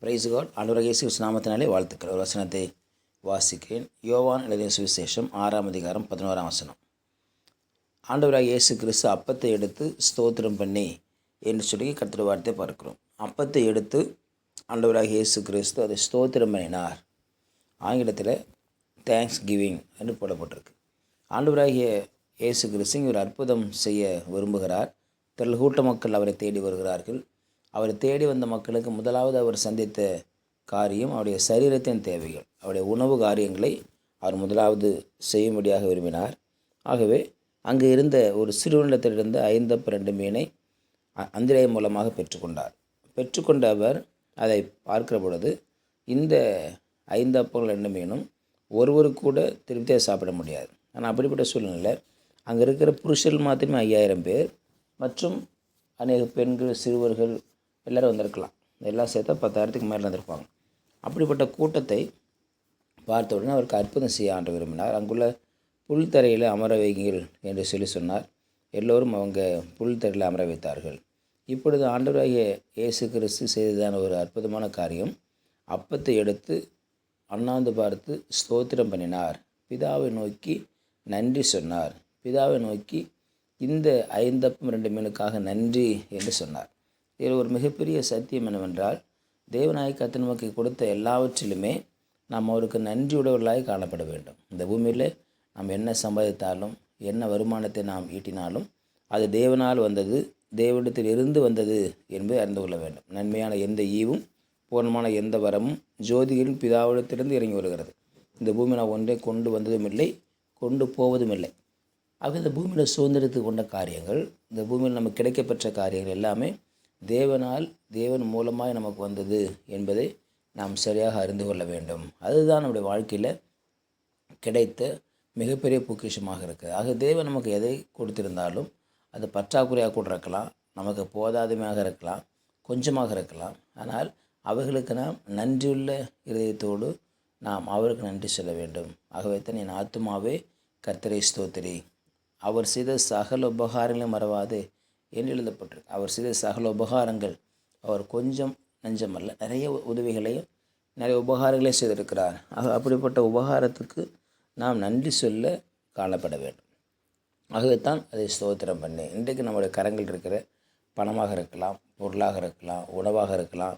Price God ஆண்டவராக இயேசு நாமத்தினாலே வாழ்த்துக்கள். ஒரு வசனத்தை வாசிக்கிறேன். யோவான் எழுதிய சுவிசேஷம் ஆறாம் அதிகாரம் பதினோராம் வசனம். ஆண்டவராக இயேசு கிறிஸ்து அப்பத்தை எடுத்து ஸ்தோத்திரம் பண்ணி என்று சொல்லி கத்திர வார்த்தை பார்க்கிறோம். அப்பத்தை எடுத்து ஆண்டவராக இயேசு கிறிஸ்து அதை ஸ்தோத்திரம் பண்ணினார். ஆங்கிலத்தில் தேங்க்ஸ் கிவிங் என்று போடப்பட்டிருக்கு. ஆண்டவராகிய இயேசு கிறிஸ்து ஒரு அற்புதம் செய்ய விரும்புகிறார். திரள் கூட்ட மக்கள் அவரை தேடி வருகிறார்கள். அவரை தேடி வந்த மக்களுக்கு முதலாவது அவர் சந்தித்த காரியம் அவருடைய சரீரத்தின் தேவைகள் அவருடைய உணவு காரியங்களை அவர் முதலாவது செய்யும்படியாக விரும்பினார். ஆகவே அங்கு இருந்த ஒரு சிறுவனிடத்திலிருந்து ஐந்தப்பு ரெண்டு மீனை அ- மூலமாக பெற்றுக்கொண்டார். பெற்றுக்கொண்ட அவர் அதை பார்க்கிற பொழுது இந்த ஐந்தப்பங்கள் ரெண்டு மீனும் ஒருவருக்கு கூட திருப்தியாக சாப்பிட முடியாது. ஆனால் அப்படிப்பட்ட சூழ்நிலையில் அங்கே இருக்கிற புருஷர்கள் மாத்திரமே ஐயாயிரம் பேர் மற்றும் அநேக பெண்கள் சிறுவர்கள் எல்லோரும் வந்திருக்கலாம். எல்லாம் சேர்த்தா பத்தாயிரத்துக்கு மேலே வந்திருப்பாங்க. அப்படிப்பட்ட கூட்டத்தை பார்த்த உடனே அவருக்கு அற்புதம் செய்ய ஆண்டு விரும்பினார். அங்குள்ள புல் தரையில் அமர வைங்கள் என்று சொல்லி சொன்னார். எல்லோரும் அவங்க புல் தரையில் அமர வைத்தார்கள். இப்பொழுது ஆண்டவராகிய இயேசு கிறிஸ்து செய்ததான ஒரு அற்புதமான காரியம் அப்பத்தை எடுத்து அண்ணாந்து பார்த்து ஸ்தோத்திரம் பண்ணினார். பிதாவை நோக்கி நன்றி சொன்னார். பிதாவை நோக்கி இந்த ஐந்தப்பம் ரெண்டு மீனுக்காக நன்றி என்று சொன்னார். இதில் ஒரு மிகப்பெரிய சத்தியம் என்னவென்றால் தேவநாய கத்து நமக்கு கொடுத்த எல்லாவற்றிலுமே நாம் அவருக்கு நன்றியுடையவர்களாய் காணப்பட வேண்டும். இந்த பூமியில் நாம் என்ன சம்பாதித்தாலும் என்ன வருமானத்தை நாம் ஈட்டினாலும் அது தேவனால் வந்தது தேவனிடத்தில் இருந்து வந்தது என்பதை அறிந்து கொள்ள வேண்டும். நன்மையான எந்த ஈவும் பூர்ணமான எந்த வரமும் ஜோதிகளின் பிதாவிடத்திலிருந்து இறங்கி வருகிறது. இந்த பூமி நான் ஒன்றே கொண்டு வந்ததும் இல்லை கொண்டு போவதும் இல்லை. ஆக இந்த பூமியில் சுதந்திரத்துக்கு கொண்ட காரியங்கள் இந்த பூமியில் நமக்கு கிடைக்கப்பெற்ற காரியங்கள் எல்லாமே தேவனால் தேவன் மூலமாய் நமக்கு வந்தது என்பதை நாம் சரியாக அறிந்து கொள்ள வேண்டும். அதுதான் நம்முடைய வாழ்க்கையில் கிடைத்த மிகப்பெரிய பொக்கிஷமாக இருக்குது. ஆக தேவன் நமக்கு எதை கொடுத்திருந்தாலும் அது பற்றாக்குறையாக கூட இருக்கலாம் நமக்கு போதாதுமையாக இருக்கலாம் கொஞ்சமாக இருக்கலாம். ஆனால் அவைகளுக்கு நாம் நன்றியுள்ள இருதயத்தோடு நாம் அவருக்கு நன்றி சொல்ல வேண்டும். ஆகவே தான் என் ஆத்துமாவே கர்த்தரை ஸ்தோத்திரி. அவர் செய்த சகல உபகாரங்களும் மறவாது. என்று எழுதப்பட்டிருக்கு. அவர் செய்த சகல உபகாரங்கள் அவர் கொஞ்சம் நஞ்சமல்ல நிறைய உதவிகளையும் நிறைய உபகாரங்களையும் செய்திருக்கிறார். ஆக அப்படிப்பட்ட உபகாரத்துக்கு நாம் நன்றி சொல்ல காணப்பட வேண்டும். ஆகவேத்தான் அதை ஸ்தோத்திரம் பண்ணி இன்றைக்கு நம்முடைய கரங்கள் இருக்கிற பணமாக இருக்கலாம் பொருளாக இருக்கலாம் உணவாக இருக்கலாம்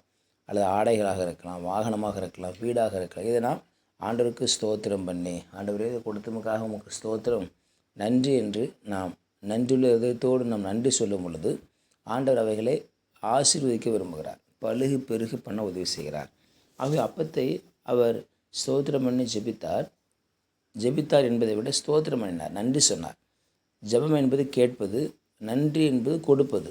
அல்லது ஆடைகளாக இருக்கலாம் வாகனமாக இருக்கலாம் வீடாக இருக்கலாம் இதை நாம் ஆண்டவருக்கு ஸ்தோத்திரம் பண்ணி ஆண்டவரே கொடுத்தமுக்காக உமக்கு ஸ்தோத்திரம் நன்றி என்று நாம் நன்றியுள்ள இதயத்தோடு நாம் நன்றி சொல்லும் பொழுது ஆண்டவர் அவைகளை ஆசீர்வதிக்க விரும்புகிறார். பழுகு பெருகு பண்ண உதவி செய்கிறார். ஆகவே அப்பத்தை அவர் ஸ்தோத்திரம் பண்ணி ஜெபித்தார். ஜெபித்தார் என்பதை விட ஸ்தோத்திரம் பண்ணினார். நன்றி சொன்னார். ஜெபம் என்பது கேட்பது நன்றி என்பது கொடுப்பது.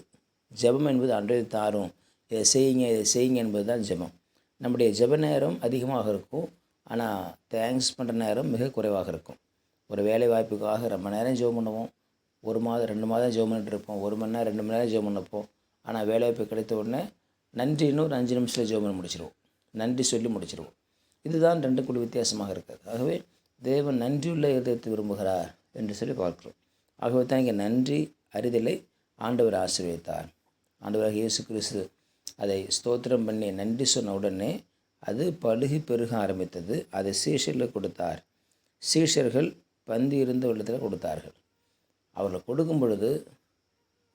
ஜெபம் என்பது அன்றைய தாரும். இதை செய்யுங்க இதை செய்யுங்க என்பது தான் ஜெபம். நம்முடைய ஜெப நேரம் அதிகமாக இருக்கும். ஆனால் தேங்க்ஸ் பண்ணுற நேரம் மிக குறைவாக இருக்கும். ஒரு வேலை வாய்ப்புக்காக ரொம்ப நேரம் ஜெபம் பண்ணுவோம். ஒரு மாதம் ரெண்டு மாதம் ஜெபம் பண்ணிட்டு இருப்போம். ஒரு மணி நேரம் ரெண்டு மணி நேரம் ஜெபம் பண்ணப்போம். ஆனால் வேலை வாய்ப்பு கிடைத்த உடனே நன்றின்னு ஒரு அஞ்சு நிமிஷத்தில் ஜெபம் பண்ணி முடிச்சிருவோம். நன்றி சொல்லி முடிச்சிருவோம். இதுதான் ரெண்டுக்குள்ள வித்தியாசமாக இருக்கிறது. ஆகவே தேவன் நன்றியுள்ள இதயத்தை விரும்புகிறார் என்று சொல்லி பார்க்கிறோம். ஆகவே தான் இங்கே நன்றி அறிதலை ஆண்டவர் ஆசீர்வதித்தார். ஆண்டவராக இயேசு கிறிஸ்து அதை ஸ்தோத்திரம் பண்ணி நன்றி சொன்ன உடனே அது பழுகி பெருக ஆரம்பித்தது. அதை சீஷர்களுக்கு கொடுத்தார். சீஷர்கள் பந்தி இருந்த உள்ளத்தில் கொடுத்தார்கள். அவர்களை கொடுக்கும் பொழுது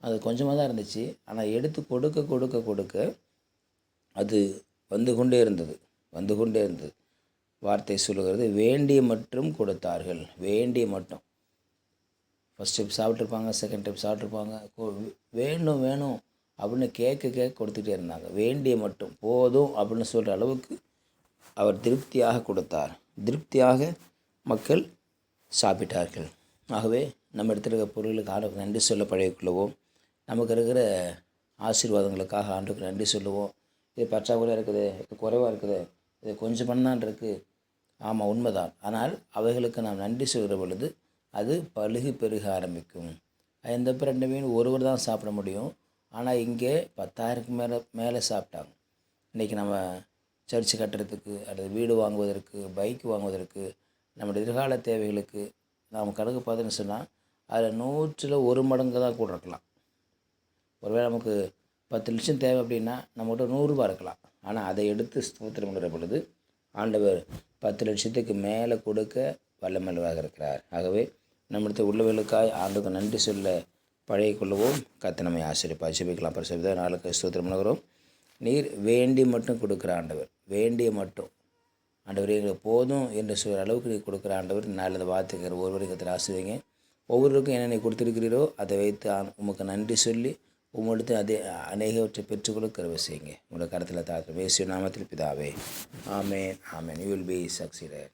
அது கொஞ்சமாக தான் இருந்துச்சு. ஆனால் எடுத்து கொடுக்க கொடுக்க கொடுக்க அது வந்து கொண்டே இருந்தது. வந்து கொண்டே இருந்தது. வார்த்தை சொல்லுகிறது வேண்டிய மட்டும் கொடுத்தார்கள். வேண்டிய மட்டும். ஃபஸ்ட் ட்ரிப் சாப்பிட்ருப்பாங்க செகண்ட் ட்ரிப் சாப்பிட்ருப்பாங்க வேணும் வேணும் அப்படின்னு கேட்க கேட்க கொடுத்துட்டே இருந்தாங்க. வேண்டிய மட்டும் போதும் அப்படின்னு சொல்கிற அளவுக்கு அவர் திருப்தியாக கொடுத்தார். திருப்தியாக மக்கள் சாப்பிட்டார்கள். ஆகவே நம்ம இடத்துல இருக்கிற பொருளுக்கு ஆண்டுக்கு நன்றி சொல்ல பழகிக்கொள்வோம். நமக்கு இருக்கிற ஆசீர்வாதங்களுக்காக ஆண்டுக்கு நன்றி சொல்லுவோம். இது பற்றாக்குறையாக இருக்குது இது குறைவாக இருக்குது இது கொஞ்சம் பண்ணான் இருக்குது ஆமாம் உண்மைதான். ஆனால் அவைகளுக்கு நாம் நன்றி சொல்கிற பொழுது அது பழுகி பெருக ஆரம்பிக்கும். எந்த ரெண்டு மீன் ஒருவர் தான் சாப்பிட முடியும். ஆனால் இங்கே பத்தாயிரத்துக்கு மேலே மேலே சாப்பிட்டாங்க. இன்றைக்கி நம்ம சர்ச்சு கட்டுறதுக்கு அல்லது வீடு வாங்குவதற்கு பைக் வாங்குவதற்கு நம்முடைய எதிர்கால தேவைகளுக்கு நாம் கணக்கு பார்த்தோன்னு சொன்னால் அதில் நூற்றில் ஒரு மடங்கு தான் கூட இருக்கலாம். ஒருவேளை நமக்கு பத்து லட்சம் தேவை அப்படின்னா நம்மகிட்ட நூறுரூபா இருக்கலாம். ஆனால் அதை எடுத்து ஸ்தோத்திரம் பண்ணுற பொழுது ஆண்டவர் பத்து லட்சத்துக்கு மேலே கொடுக்க வல்லமல்லவாக இருக்கிறார். ஆகவே நம்மிடத்தில் உள்ளவர்களுக்காய் ஆண்டுக்கு நன்றி சொல்ல பழைய கொள்ளவும் கத்த நம்மை ஆசிரியப்பா ஜெபிக்கலாம். பரிசுத்த நாளுக்கு ஸ்தோத்திரம் பண்ணுகிறோம். நீர் வேண்டி மட்டும் கொடுக்குற ஆண்டவர். வேண்டிய மட்டும். ஆண்டவர் எங்களுக்கு போதும் என்று சொல்கிற அளவுக்கு நீங்கள் கொடுக்குற ஆண்டவர் நாளில் வார்த்தைக்கிற ஒருவருக்கு கத்திர ஆசிரியங்க ஒவ்வொருவருக்கும் என்ன நீ கொடுத்துருக்கிறீரோ அதை வைத்து உமக்கு நன்றி சொல்லி உங்கள்கிட்ட அதே அநேகவற்றை பெற்றுக்கொள்ள கருவை செய்யுங்க. உங்களோட கருத்தில் தாத்திரம் வேசிய நாமத்தில் பிதாவே. ஆமேன் ஆமேன். You will be succeeded